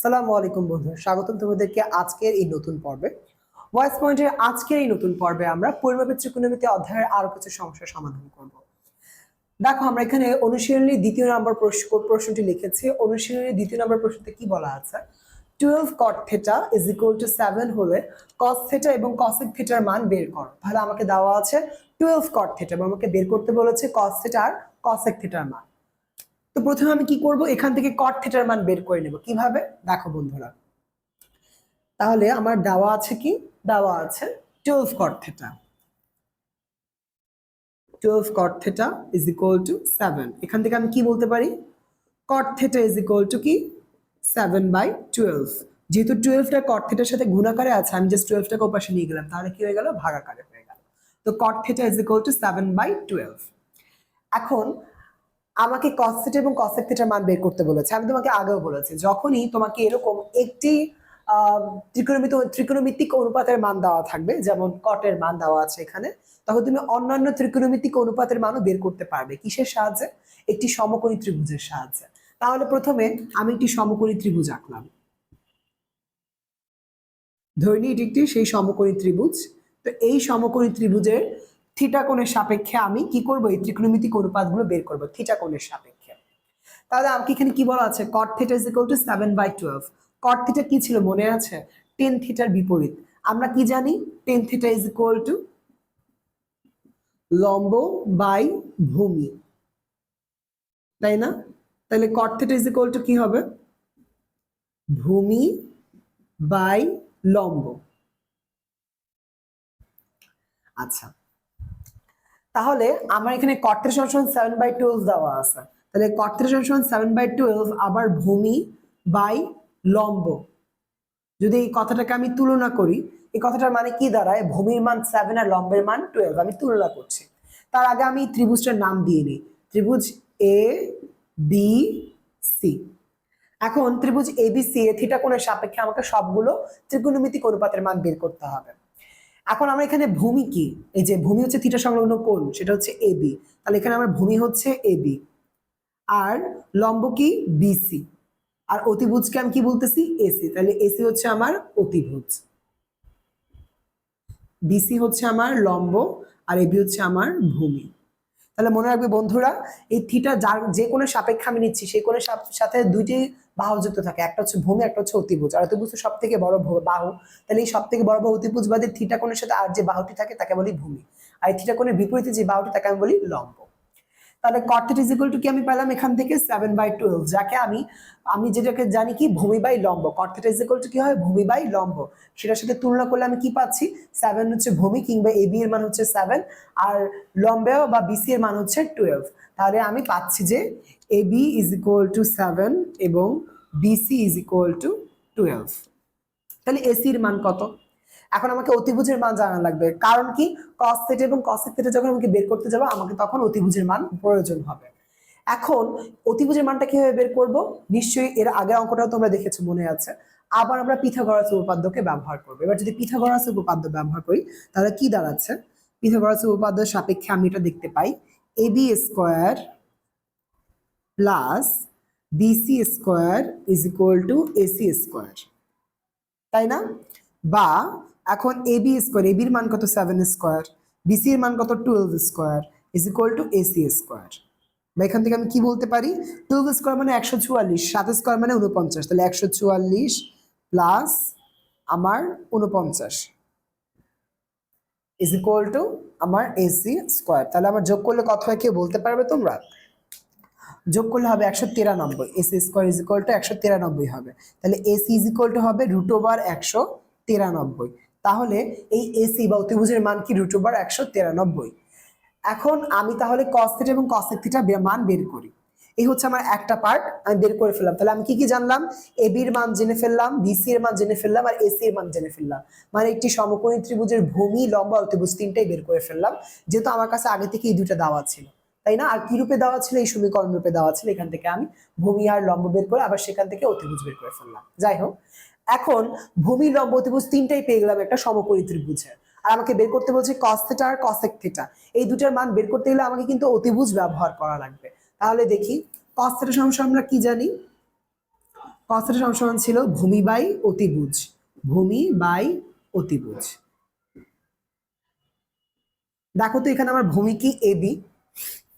সালামু আলাইকুম বন্ধু স্বাগতম তোমাদেরকে আজকের এই নতুন পর্বে। ভয়েস পয়েন্টের আজকের এই নতুন পর্বে আমরা পরিমাপের ত্রিকোণমিতি অধ্যায়ের আরও কিছু সমস্যার সমাধান করব। দেখো, আমরা এখানে অনুশীলনী দ্বিতীয় নম্বর প্রশ্নটি লিখেছি। অনুশীলনীর দ্বিতীয় নম্বর প্রশ্নতে কি বলা আছে? Twelve cot theta is equal to seven হলে কস থেটা এবং কসেক থেটার মান বের করো। তাহলে আমাকে দেওয়া আছে টুয়েলভ কট থেটা এবং আমাকে বের করতে বলেছে কস থেটা আর কসেক থেটার মান। তো প্রথমে আমি কি করব? এখান থেকে কট থেটার মান বের করে নেব। কীভাবে? দেখো বন্ধুরা। তাহলে আমার দেওয়া আছে কি? দেওয়া আছে twelve cot theta twelve cot theta is equal to seven এখান থেকে আমি কি বলতে পারি? Cot theta is equal to কি? সেভেন বাই টুয়েলভ যেহেতু টুয়েলভটা কট থেটার সাথে গুণাকারে আছে, আমি জাস্ট টুয়েলভটাকে ওপাশে নিয়ে গেলাম, তাহলে কি হয়ে গেল? ভাগাকারে হয়ে গেল। তো cot theta is equal to seven by twelve এখন আমাকে কসেট এবং কসেক থিটার মান বের করতে বলেছে। আমি তোমাকে আগেও বলেছি, যখনই তোমাকে এরকম একটি ত্রিকোণমিত, ত্রিকোণমিতিক অনুপাতের মান দেওয়া থাকবে, যেমন কটের মান দেওয়া আছে এখানে, তখন তুমি অন্যান্য ত্রিকোণমিতিক অনুপাতের মানও বের করতে পারবে। কিসের সাহায্যে? একটি সমকোণী ত্রিভুজের সাহায্যে। তাহলে প্রথমে আমি একটি সমকোণী ত্রিভুজ আঁকলাম। ধরে এটি একটি, সেই সমকোণী ত্রিভুজ। তো এই সমকোণী ত্রিভুজের থিটা কোণের সাপেক্ষে আমি কি করব? এই ত্রিকোণমিতিক অনুপাতগুলো বের করব থিটা কোণের সাপেক্ষে। তাহলে আমাকে এখানে কি বলা আছে? Cot theta is equal to seven by twelve cot theta কি ছিল মনে আছে? টেন থিটার বিপরীত। আমরা কি জানি? Tan theta is equal to লম্ব বাই ভূমি। তাই না? তাহলে cot theta is equal to কি হবে? ভূমি বাই লম্ব। আচ্ছা। তাহলে আমার এখানে কর্তের সমান সেভেন বাই টুয়েলভ দেওয়া আছে। তাহলে কর্তের সমান সেভেন বাই টুয়েলভ আবার ভূমি বাই লম্ব। যদি এই কথাটাকে আমি তুলনা করি, এই কথাটার মানে কি দাঁড়ায়? ভূমির মান সেভেন আর লম্বের মান টুয়েলভ আমি তুলনা করছি। তার আগে আমি ত্রিভুজটার নাম দিয়ে নিই। ত্রিভুজ এ বি সি এখন ত্রিভুজ এবিসি এ থিটা কোণের সাপেক্ষে আমাকে সবগুলো ত্রিকোণমিতিক অনুপাতের মান বের করতে হবে। এখন আমরা এখানে ভূমি কি? এই যে ভূমি হচ্ছে থিটা সংলগ্ন কোন সেটা হচ্ছে এ বি তাহলে এখানে আমার ভূমি হচ্ছে এ বি আর লম্ব কি? বিসি আর অতিভুজকে আমি কি বলতেছি? এসি তাহলে এসি হচ্ছে আমার অতিভুজ। বিসি হচ্ছে আমার লম্ব, আর এবি হচ্ছে আমার ভূমি। তাহলে মনে রাখবে বন্ধুরা, এই থিটা যার যে কোনো সাপেক্ষে আমি নিচ্ছি সেই কোনো সাপ- সাথে দুইটি বাহু যুক্ত থাকে, একটা হচ্ছে ভূমি, একটা হচ্ছে অতিভুজ। আর অতিভুজ সব থেকে বড় বাহু। তাহলে এই সব থেকে বড় বাহু অতিভুজ বাদে থিটা কোণের সাথে আর যে বাহুটি থাকে, তাকে বলি ভূমি। আর এই থিটা কোণের বিপরীতে যে বাহুটি তাকে আমি বলি লম্ব। তাহলে cot theta is equal to কি আমি পেলাম? এখান থেকে সেভেন বাই টুয়েলভ যাকে আমি আমি যেটাকে জানি কি? ভূমি বাই লম্ব। Cot theta is equal to কি হয়? ভূমি বাই লম্ব। সেটার সাথে তুলনা করলে আমি কি পাচ্ছি? সেভেন হচ্ছে ভূমি, কিংবা এবি এর মান হচ্ছে সেভেন আর লম্বেও বা বিসি এর মান হচ্ছে টুয়েলভ তাহলে আমি পাচ্ছি যে AB is equal to seven এবং BC is equal to twelve তাহলে এসির মান কত? এখন আমাকে অতিভুজের মান জানা লাগবে। কারণ কি? কস থেটা এবং কসেক থেটা যখন আমাকে বের করতে যাব, আমাকে তখন অতিভুজের মান প্রয়োজন হবে। এখন অতিভুজের মানটা কীভাবে বের করব? নিশ্চয়ই এর আগের অঙ্কটাও তোমরা দেখেছ, মনে আছে। আবার আমরা পিথাগোরাস উপপাদ্যকে ব্যবহার করব। এবার যদি পিথাগোরাস উপপাদ্য ব্যবহার করি, তাহলে কি দাঁড়াচ্ছে? পিথাগোরাস উপপাদ্যের সাপেক্ষে আমি এটা দেখতে পাই। AB square plus BC square is equal to AC square তাই না? বা এখন এবি স্কোয়ার এবির মান কত? সেভেন স্কোয়ার বিসি এর মান কত? Twelve square is equal to AC square বা এখান থেকে আমি কি বলতে পারি? টুয়েলভ স্কোয়ার মানে একশো চুয়াল্লিশ, সাত স্কোয়ার মানে উনপঞ্চাশ তাহলে একশো চুয়াল্লিশ প্লাস আমার উনপঞ্চাশ ইজ ইকুয়াল টু আমার এসি স্কোয়ার তাহলে আমার যোগ করলে কত হয়? কেউ বলতে পারবে তোমরা? যোগ করলে হবে একশো তিরানব্বই। AC square is equal to একশো তিরানব্বই হবে। তাহলে এসি ইজ ইকুয়াল টু হবে রুট ওভার একশো তিরানব্বই। তাহলে এই এসি বা অতিভুজের মান কি রুট ওভার একশো তিরানব্বই? এখন আমি তাহলে কস এবং থিটা মান বের করি। এই হচ্ছে আমার একটা পার্ট আমি বের করে ফেললাম। তাহলে আমি কি কি জানলাম? এবির মান জেনে ফেললাম বিসি এর মান জেনে ফেললাম, আর এসি এর মান জেনে ফেললাম। মানে একটি সমকোণী ত্রিভুজের ভূমি, লম্বা, অতিভুজ তিনটাই বের করে ফেললাম, যেহেতু আমার কাছে আগে থেকে এই দুইটা দেওয়া ছিল। তাই না? আর কি রূপে দেওয়া ছিল? এই সমীকরণ রূপে দেওয়া ছিল। এখান থেকে আমি ভূমি আর লম্ব বের করে আবার সেখান থেকে অতিভুজ বের করে ফেললাম। যাই হোক এখন ভূমি লম্ব অতিভুজ তিনটাই পেয়ে গেলাম একটা সমকোণী ত্রিভুজের আর আমাকে বের করতে বলছে কস থিটা আর কসেক থিটা এই দুটার মান বের করতে গেলে আমাকে কিন্তু অতিভুজ ব্যবহার করা লাগবে। তাহলে দেখি কস থিটা সমস্যা আমরা কি জানি? কস থিটা সমান ছিল ভূমি বাই অতিভুজ। ভূমি বাই অতিভুজ। দেখো তো এখানে আমার ভূমি কি এবি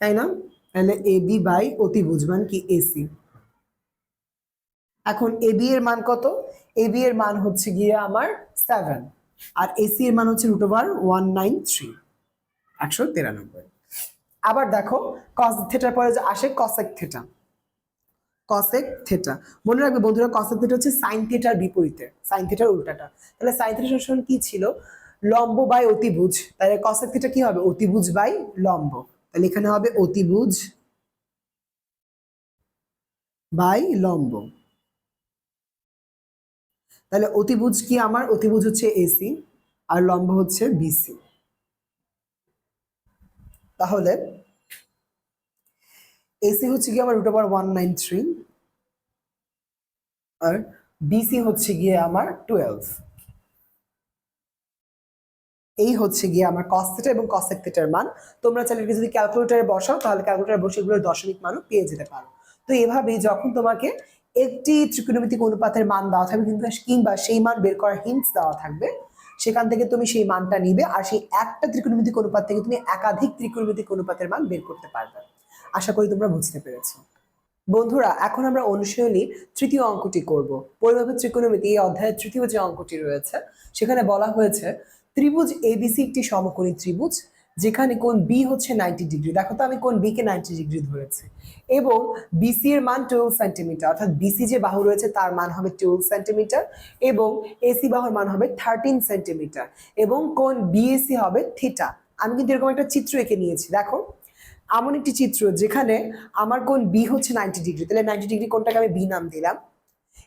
তাই না? তাহলে এবি বাই অতিভুজ মান কি এসি এখন এবি এর মান কত? এবি এর মান হচ্ছে গিয়ে আমার সেভেন আর এসি এর মান হচ্ছে root over one nine three একশো তিরানব্বই। আবার দেখো কস থেটার পরে যে আসে কসেক থেটা কসেক থেটা মনে রাখবে বন্ধুরা কসেক থেটা হচ্ছে সাইন থেটার বিপরীতে সাইন থেটার উল্টাটা। তাহলে সাইন থেটা সমান কি ছিল? লম্ব বাই অতিভুজ। তাহলে কসেক থেটা কি হবে? অতিভুজ বাই লম্ব। তাহলে এখানে হবে অতিভুজ বাই লম্ব। তাহলে অতিভুজ কি আমার? অতিভুজ হচ্ছে এসি আর লম্ব হচ্ছে বিসি। তাহলে এসি হচ্ছে গিয়ে আমার রুট ওভার আর বিসি হচ্ছে গিয়ে আমার টুয়েলভ এই হচ্ছে গিয়ে আমার কস থিটা এবং কসেক মান। তোমরা চাইলে যদি ক্যালকুলেটারে বসাও, তাহলে ক্যালকুলেটারে বসে এগুলোর দশমিক মানও পেয়ে যেতে পারো। তো এভাবে যখন তোমাকে একটি ত্রিকোণমিতিক অনুপাতের মান দেওয়া থাকবে, কিন্তু কিংবা সেই মান বের করার হিন্টস দেওয়া থাকবে। সেখান থেকে তুমি সেই মানটা নিবে আর সেই একটা ত্রিকোণমিতিক অনুপাত থেকে তুমি একাধিক ত্রিকোণমিতিক অনুপাতের মান বের করতে পারবে। আশা করি তোমরা বুঝতে পেরেছ। বন্ধুরা, এখন আমরা অনুশীলনী তৃতীয় অঙ্কটি করব। পরিমাপের ত্রিকোণমিতি, এই অধ্যায়ের তৃতীয় যে অঙ্কটি রয়েছে, সেখানে বলা হয়েছে ত্রিভুজ এবিসি একটি সমকোণী ত্রিভুজ। যেখানে কোন বি হচ্ছে নাইনটি ডিগ্রি দেখো তো আমি কোন বি কে নাইনটি ডিগ্রি ধরেছি। এবং বিসি এর মান টুয়েলভ সেন্টিমিটার অর্থাৎ বিসি যে বাহু রয়েছে তার মান হবে টুয়েলভ সেন্টিমিটার এবং এসি বাহুর মান হবে থার্টিন সেন্টিমিটার এবং কোন বিএসি হবে থিটা আমি কিন্তু এরকম একটা চিত্র এঁকে নিয়েছি। দেখো, এমন একটি চিত্র যেখানে আমার কোন বি হচ্ছে নাইনটি ডিগ্রি তাহলে নাইনটি ডিগ্রি কোনটাকে আমি বি নাম দিলাম।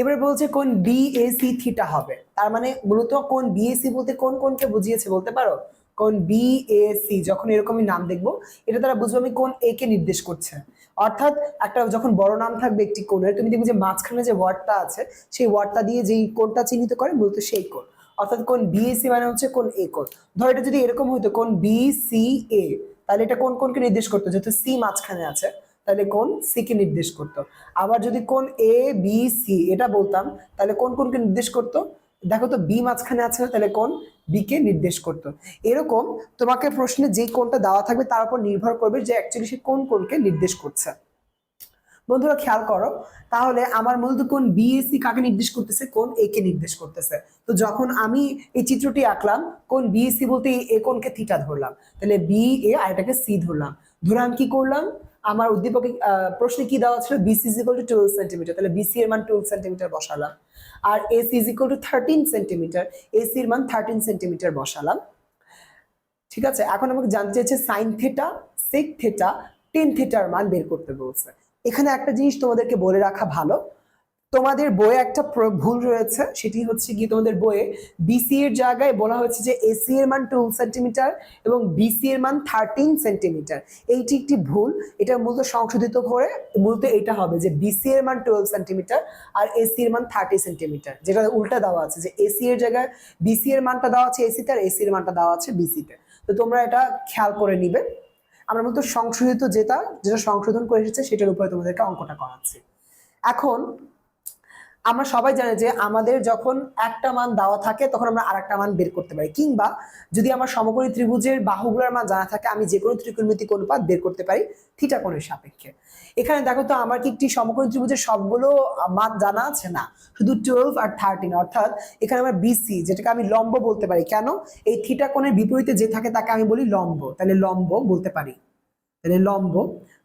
এবার বলছে কোন বিএসি থিটা হবে। তার মানে মূলত কোন বিএসি বলতে কোন কোনকে বুঝিয়েছে বলতে পারো? কোন বিএসি যখন এরকমই নাম দেখব, এটা তারা বুঝব আমি কোন এ কে নির্দেশ করছে। অর্থাৎ একটা যখন বড় নাম থাকবে একটি কোণের, তুমি দেখবে যে মাঝখানে যে ওয়ার্ডটা আছে, সেই ওয়ার্ডটা দিয়ে যেই কোণটা চিহ্নিত করে, মূলত সেই কোণ। অর্থাৎ কোন বিএসি মানে হচ্ছে কোন এ কোণ। ধর এটা যদি এরকম হইতো, কোন বি সি এ তাহলে এটা কোন কোনকে নির্দেশ করতো? যেহেতু সি মাঝখানে আছে তাহলে কোন সি কে নির্দেশ করতো। আবার যদি কোন এ বি সি এটা বলতাম, তাহলে কোন কোনকে নির্দেশ করতো? দেখো তো বি মাঝখানে আছে না, তাহলে কোন বি কে নির্দেশ করতো। এরকম তোমাকে প্রশ্নে যে কোনটা দেওয়া থাকবে তার উপর নির্ভর করবে যে অ্যাকচুয়ালি সে কোন কোনকে নির্দেশ করছে। বন্ধুরা খেয়াল করো, তাহলে আমার মূলত কোন বিএসসি কাকে নির্দেশ করতেছে? কোন এ কে নির্দেশ করতেছে। তো যখন আমি এই চিত্রটি আঁকলাম কোন বিএসসি বলতে এ কোনকে থিটা ধরলাম। তাহলে বি এ আর এটাকে সি ধরলাম। ধরে আমি কি করলাম? আমার উদ্দীপকে প্রশ্নে কি দেওয়া ছিল? BC is equal to twelve centimetre তাহলে বিসি এর মান টুয়েলভ সেন্টিমিটার বসালাম। আর AC is equal to thirteen centimetre AC এর মান থার্টিন সেন্টিমিটার বসালাম। ঠিক আছে? এখন আমাকে জানতে চাইছে sine theta sec theta tan থেটার মান বের করতে বলছে। এখানে একটা জিনিস তোমাদেরকে বলে রাখা ভালো। তোমাদের বইয়ে একটা ভুল রয়েছে, সেটি হচ্ছে গিয়ে তোমাদের বইয়ে বিসি এর জায়গায় বলা হয়েছে যে এসি এর মান টু সেন্টিমিটার এবং বিসি এর মান থার্টিন সেন্টিমিটার এইটি একটি ভুল, এটা মূলত সংশোধিত করে মূলত এটা হবে যে বিসি এর মান টুয়েলভ সেন্টিমিটার আর এসি এর মান থার্টি সেন্টিমিটার যেটা উল্টা দেওয়া আছে যে এসি এর জায়গায় বিসি এর মানটা দেওয়া আছে এসিতে আর এসি এর মানটা দেওয়া আছে বিসিতে তো তোমরা এটা খেয়াল করে নিবে। আমরা মূলত সংশোধিত যেটা যেটা সংশোধন করে এসেছে, সেটার উপরে তোমাদেরকে অঙ্কটা করাচ্ছি। এখন আমরা সবাই জানি যে আমাদের যখন একটা মান দেওয়া থাকে, তখন আমরা আরেকটা মান বের করতে পারি। কিংবা যদি আমার সমকোণী ত্রিভুজের বাহুগুলোর মান জানা থাকে, আমি যে কোনো ত্রিকোণমিতিক অনুপাত বের করতে পারি থিটা কোণের সাপেক্ষে। এখানে দেখো তো, আমার কি একটি সমকোণী ত্রিভুজের সবগুলো মান জানা আছে? না, শুধু টুয়েলভ আর থার্টিন অর্থাৎ এখানে আমার বিসি যেটাকে আমি লম্ব বলতে পারি। কেন? এই থিটা কোণের বিপরীতে যে থাকে, তাকে আমি বলি লম্ব। তাহলে লম্ব বলতে পারি। তাহলে লম্ব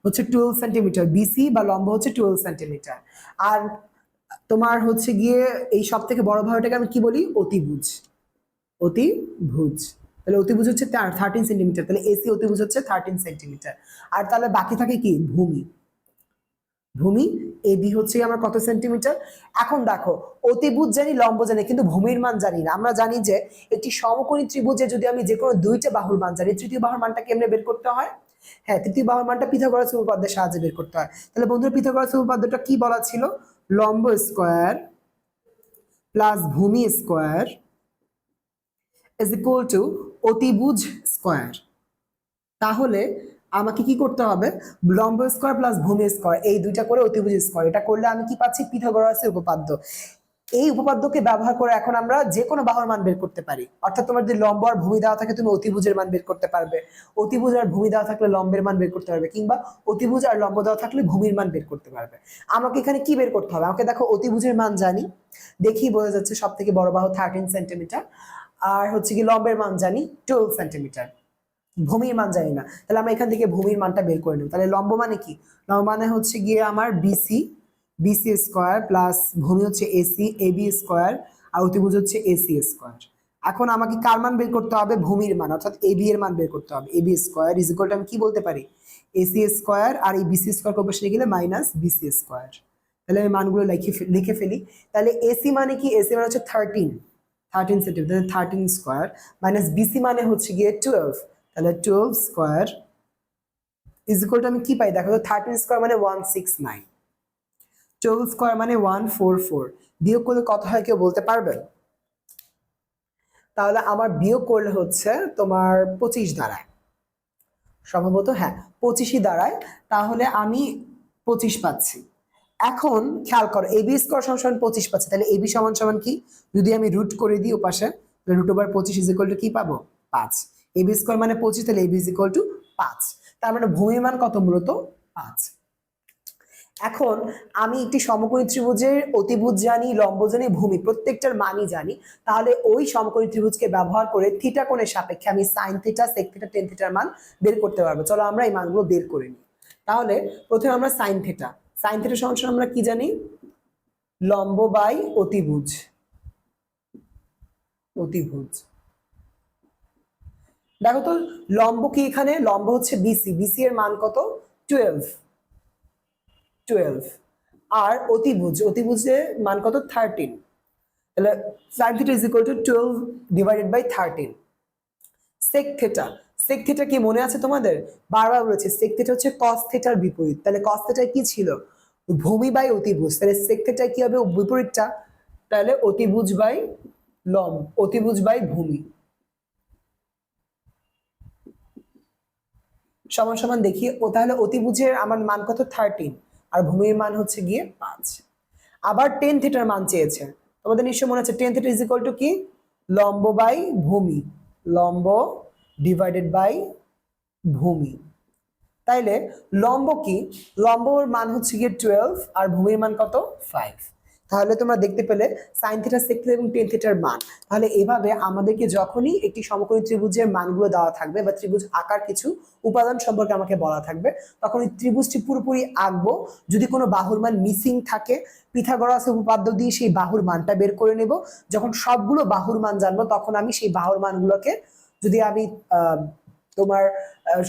হচ্ছে টুয়েলভ সেন্টিমিটার বিসি বা লম্ব হচ্ছে টুয়েলভ সেন্টিমিটার আর তোমার হচ্ছে গিয়ে এই সব থেকে বড় ভাগটাকে আমি কি বলি? অতিভুজ। অতিভুজ। তাহলে অতিভুজ হচ্ছে থার্টিন সেন্টিমিটার তাহলে এসি অতিভুজ হচ্ছে থার্টিন সেন্টিমিটার আর তাহলে বাকি থাকে কি? ভূমি। ভূমি এ বি হচ্ছে আমার কত সেন্টিমিটার এখন দেখো, অতিভুজ জানি, লম্ব জানি, কিন্তু ভূমির মান জানি না। আমরা জানি যে একটি সমকোণী ত্রিভুজে যদি আমি যে কোনো দুইটা বাহুর মান জানি, তৃতীয় বাহুর মানটা কেমনে বের করতে হয়? হ্যাঁ তৃতীয় বাহুর মানটা পিথাগোরাস উপপাদ্যের সাহায্যে বের করতে হয়। তাহলে বন্ধুরা, পিথাগোরাস উপপাদ্যটা কি বলা ছিল? লম্ব স্কোয়ার প্লাস ভূমি স্কোয়ার ইজ ইকুয়াল টু অতিভুজ স্কোয়ার। তাহলে আমাকে কি করতে হবে? লম্ব স্কোয়ার প্লাস ভূমি স্কোয়ার, এই দুইটা করে অতিভুজ স্কোয়ার। এটা করলে আমি কি পাচ্ছি? পিথাগোরাসের উপপাদ্য। এই উপপাদ্যকে ব্যবহার করে এখন আমরা যে কোনো বাহুর মান বের করতে পারি। অর্থাৎ তোমার যদি লম্ব আর ভূমি দেওয়া থাকে, তুমি অতিভুজের মান বের করতে পারবে। অতিভুজ আর ভূমি দেওয়া থাকলে লম্বের মান বের করতে পারবে, কিংবা অতিভুজ আর লম্ব দেওয়া থাকলে ভূমির মান বের করতে পারবে। আমাকে এখানে কি বের করতে হবে? আমাকে দেখো, অতিভুজের মান জানি, দেখি বোঝা যাচ্ছে সব থেকে বড় বাহু থার্টিন সেন্টিমিটার আর হচ্ছে কি লম্বের মান জানি টুয়েলভ সেন্টিমিটার ভূমির মান জানি না। তাহলে আমরা এখান থেকে ভূমির মানটা বের করে নেব। তাহলে লম্ব মানে কি? লম্ব মানে হচ্ছে গিয়ে আমার বিসি বিসি স্কোয়ার প্লাস ভূমি হচ্ছে এসি এবি স্কোয়ার আর অতিভুজ হচ্ছে এসি স্কোয়ার এখন আমাকে কার মান বের করতে হবে? ভূমির মান, অর্থাৎ এবি এর মান বের করতে হবে। এবি স্কোয়ার ইজ ইকুয়াল আমি কি বলতে পারি? এসি স্কোয়ার আর এই বিসি স্কোয়ার কপাসে গেলে মাইনাস বিসি স্কোয়ার তাহলে আমি মানগুলো লিখে লিখে ফেলি। তাহলে এসি মানে কি? এসি মানে হচ্ছে thirteen thirteen centimetre thirteen square minus BC মানে হচ্ছে গিয়ে টুয়েলভ তাহলে twelve square is equal to আমি কি পাই? দেখো থার্টিন স্কোয়ার মানে one six nine twelve square মানে ওয়ান ফোর ফোর বিয়োগ করলে কত হয় কেউ বলতে পারবে? তাহলে আমার বিয়োগ করলে হচ্ছে তোমার পঁচিশ দাঁড়ায়। সম্ভবত হ্যাঁ পঁচিশই দাঁড়ায়। তাহলে আমি পঁচিশ পাচ্ছি। এখন খেয়াল করো এবি স্কোয়ার সমান সমান পঁচিশ পাচ্ছি। তাহলে এবি সমান সমান কি? যদি আমি রুট করে দিই ওপাশে রুট ওভার পঁচিশ ইজ ইকুয়াল টু কি পাবো? পাঁচ। এবি স্কোয়ার মানে পঁচিশ, তাহলে এবি ইজ ইকুয়াল টু পাঁচ। তার মানে ভূমির মান কত মূলত? পাঁচ। এখন আমি একটি সমকোণী ত্রিভুজের অতিভুজ জানি, লম্ব জানি, ভূমি, প্রত্যেকটার মানই জানি। তাহলে ওই সমকোণী ত্রিভুজকে ব্যবহার করে থিটা কোণের সাপেক্ষে আমি sine theta sec theta tan থিটার মান বের করতে পারব। চলো আমরা এই মানগুলো বের করে নিই। তাহলে প্রথমে আমরা সাইন থিটা সাইন থিটা সমান আমরা কি জানি? লম্ব বাই অতিভুজ। অতিভুজ। দেখো তো, লম্ব কি এখানে? লম্ব হচ্ছে বিসি বিসি এর মান কত? টুয়েলভ টুয়েলভ আর অতিভুজ, অতিভুজের মান কত? থার্টিন তাহলে sine theta is equal to twelve divided by thirteen sec theta sec theta কি মনে আছে তোমাদের? বারবার বলেছে সেক থিটা হচ্ছে কস থিটার বিপরীত। তাহলে কস থিটা কি ছিল? ভূমি বাই অতিভুজ। তাহলে সেক থিটা কি হবে বিপরীতটা? তাহলে অতিভুজ বাই লম অতিভুজ বাই ভূমি। সমান সমান দেখি। ও তাহলে অতিভুজের আমার মান কত? থার্টিন আর ভূমির মান হচ্ছে গিয়ে পাঁচ। আবার টেন থিটার মান চেয়েছে। তোমাদের নিশ্চয় মনে হচ্ছে টেন থিটার ইজ ইকুয়াল টু কি? লম্ব বাই ভূমি। লম্ব ডিভাইডেড বাই ভূমি। তাইলে লম্ব কি? লম্বর মান হচ্ছে গিয়ে টুয়েলভ আর ভূমির মান কত? ফাইভ তাহলে তোমরা দেখতে পেলে সাইন থিটা সেক থিটা এবং টেন থিটার মান। তাহলে এভাবে আমাদেরকে যখনই একটি সমকোণী ত্রিভুজের মানগুলো দেওয়া থাকবে বা ত্রিভুজ আকার কিছু উপাদান সম্পর্কে আমাকে বলা থাকবে, তখন ওই ত্রিভুজটি পুরোপুরি আঁকবো। যদি কোনো বাহুর মান মিসিং থাকে, পিথাগোরাসের উপপাদ্য দিয়ে সেই বাহুর মানটা বের করে নেব। যখন সবগুলো বাহুর মান জানব, তখন আমি সেই বাহুর মানগুলোকে যদি আমি তোমার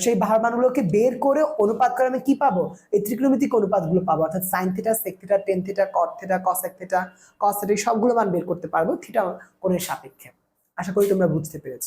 সেই ভারমানগুলোকে মানগুলোকে বের করে অনুপাত করে আমি কি পাবো? এই ত্রিকোণমিতিক অনুপাতগুলো পাবো। অর্থাৎ sine theta, sec theta, tan theta cot theta cosec theta cos theta সবগুলো মান বের করতে পারব থিটা কোণের সাপেক্ষে। আশা করি তোমরা বুঝতে পেরেছ।